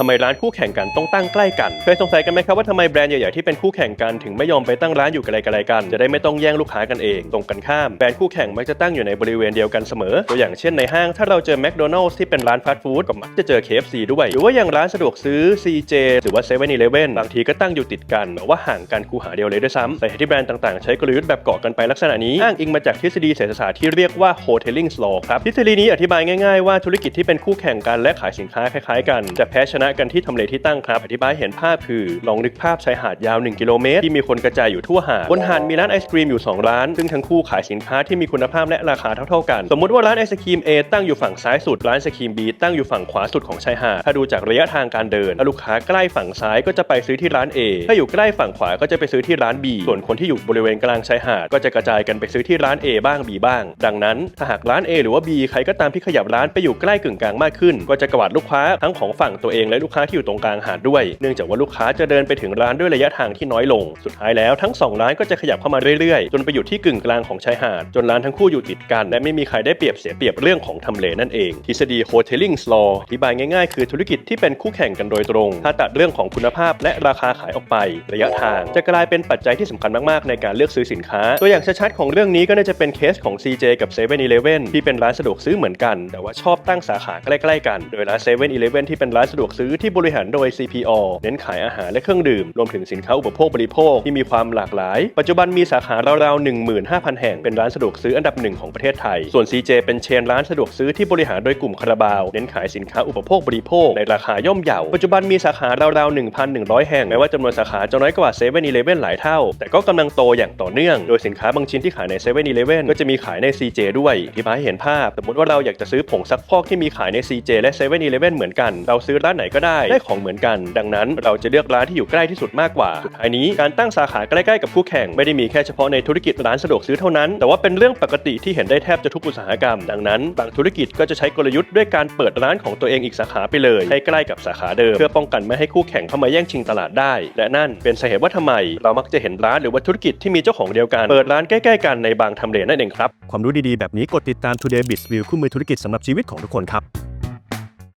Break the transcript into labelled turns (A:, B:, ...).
A: ทำไมร้านคู่แข่งกันต้องตั้งใกล้กันเคยสงสัยกันไหมครับว่าทำไมแบรนด์ใหญ่ๆที่เป็นคู่แข่งกันถึงไม่ยอมไปตั้งร้านอยู่ไกลๆกัน จะได้ไม่ต้องแย่งลูกค้ากันเอง ตรงกันข้ามแบรนด์คู่แข่งมักจะตั้งอยู่ในบริเวณเดียวกันเสมอ ตัวอย่างเช่นในห้างถ้าเราเจอแมคโดนัลล์ที่เป็นร้านฟาสต์ฟู้ดก็มักจะเจอ KFC ด้วย หรือว่าอย่างร้านสะดวกซื้อ CJ หรือว่า7 e เ e ่ e อบางทีก็ตั้งอยู่ติดกันแต่ว่าห่างกันคูหาเดียวเลยด้วยซ้ำแต่ที่แบรนด์ต่างๆใช้กลยุทธ์แบบเกาะกันไปลักษณะนี้อ้างอิงมาจากทฤษฎีเศรษฐศาสตร์ที่เรียกว่า hoteling law ครับทฤษฎีนี้อธิบายง่าย ๆว่าธุรกิจที่เป็นคู่แข่งกันและขายสินค้าคล้ายๆ กันจะแพ้ชนะกันที่ทำเลที่ตั้งครับอธิบายเห็นภาพคือลองนึกภาพชายหาดยาว 1 กิโลเมตร ที่มีคนกระจายอยู่ทั่วหาดบนหาดมีร้านไอศครีมอยู่ 2 ร้าน ซึ่งทั้งคู่ขายสินค้าที่มีคุณภาพและราคาเท่าๆกัน สมมติว่าร้านไอศครีม A ตั้งอยู่ฝั่งซ้ายสุดร้านไอศครีม B ตั้งอยู่ฝั่งขวาสุดของชายหาดถ้าดูจากระยะทางการเดินลูกค้าใกล้ฝั่งซ้ายก็จะไปซื้อที่ร้าน A ถ้าอยู่ใกล้ฝั่งขวาก็จะไปซื้อที่ร้าน B ส่วนคนที่อยู่บริเวณกลางชายหาดก็จะกระจายกันไปซื้อที่ร้าน A บ้าง B บ้าง ดังนั้นถ้าหากร้าน A หรือว่า B ใครก็ตามที่ขยับร้านไปอยู่ใกล้กึ่งกลางมากขึ้น ก็จะกวาดลูกค้าทั้งของฝั่งตัวเองและลูกค้าที่อยู่ตรงกลางหาดด้วย เนื่องจากว่าลูกค้าจะเดินไปถึงร้านด้วยระยะทางที่น้อยลง สุดท้ายแล้วทั้งสองร้านก็จะขยับเข้ามาเรื่อยๆ จนไปอยู่ที่กึ่งกลางของชายหาด จนร้านทั้งคู่อยู่ติดกัน และไม่มีใครได้เปรียบเสียเปรียบเรื่องของทำเลนั่นเอง ทฤษฎี hoteling law อธิบายง่ายๆ คือธุรกิจที่เป็นคู่แข่งกันโดยตรง ถ้าตัดเรื่องของคุณภาพและราคาขายออกไประยะทาง จะกลายเป็นปัจจัยที่สำคัญมากๆ ในการเลือกซื้อสินค้า ตัวอย่างชัดๆของเรื่องนี้ก็น่าจะเป็นเคสของ CJ กับ7 e เ e ่ e อที่เป็นร้านสะดวกซื้อเหมือนกัน แต่ว่าชอบตั้งสาขาใกล้ๆกัน โดยร้าน7 e เ e ่ e ที่เป็นร้านสะดวกซื้อที่บริหารโดย CPO เน้นขายอาหารและเครื่องดื่ม รวมถึงสินค้าอุปโภคบริโภคที่มีความหลากหลาย ปัจจุบันมีสาขาราวๆ15,000 แห่ง เป็นร้านสะดวกซื้ออันดับหนึ่งของประเทศไทย ส่วน CJ เป็นเชนร้านสะดวกซื้อที่บริหารโดยกลุ่มคาราบาว เน้นขายสินค้าอุปโภคบริโภคในราคาย่อมเยา ปัจจุบันมีสาขาราวๆ1,100 แห่ง แม้ว่าจำนวนสาขาจะน้อยกว่า7 e เ e ่ e หลายเท่า แต่ก็กำลังโตอย่างต่อเนื่อง โดยสินค้าบางชิ้นที่ขายใน7 e เ e ่ e ก็จะมีขายใน CJ ด้วยที่พาให้เห็นภาพ สมมติว่าเราอยากจะซื้อผงซักฟอกที่มีขายใน CJ และ7 e เ e ่ e เหมือนกัน เราซื้อร้านไหนก็ได้ได้ของเหมือนกัน ดังนั้นเราจะเลือกร้านที่อยู่ใกล้ที่สุดมากกว่าสุดท้ายนี้การตั้งสาขาใกล้ๆกับคู่แข่งไม่ได้มีแค่เฉพาะในธุรกิจร้านสะดวกซื้อเท่านั้น แต่ว่าเป็นเรื่องปกติที่เห็นได้แทบจะทุกอุตสาหกรรม ดังนั้น บางธุรกิจก็จะใช้กลยุทธ์ด้วยการเปิดร้านของตัวเองอีกสาขาไปเลย ให้ใกล้กับสาขาเดิม เพื่อป้องกันไม่ให้คู่แข่งเข้ามาแย่งชิงตลาดได้ และนั่นเป็นสาเหตุว่าทำไม เรามักจะเห็นร้านหรือว่าธุรกิจที่มีเจ้าของเดียวกัน เปิดร้านใกล้ๆกันในบางทำเลนั่นเองครับ ความรู้ดีๆแบบนี้กดติดตาม Today Biz View คู่มือธุรกิจสำหรับชีวิตของทุกคนครับ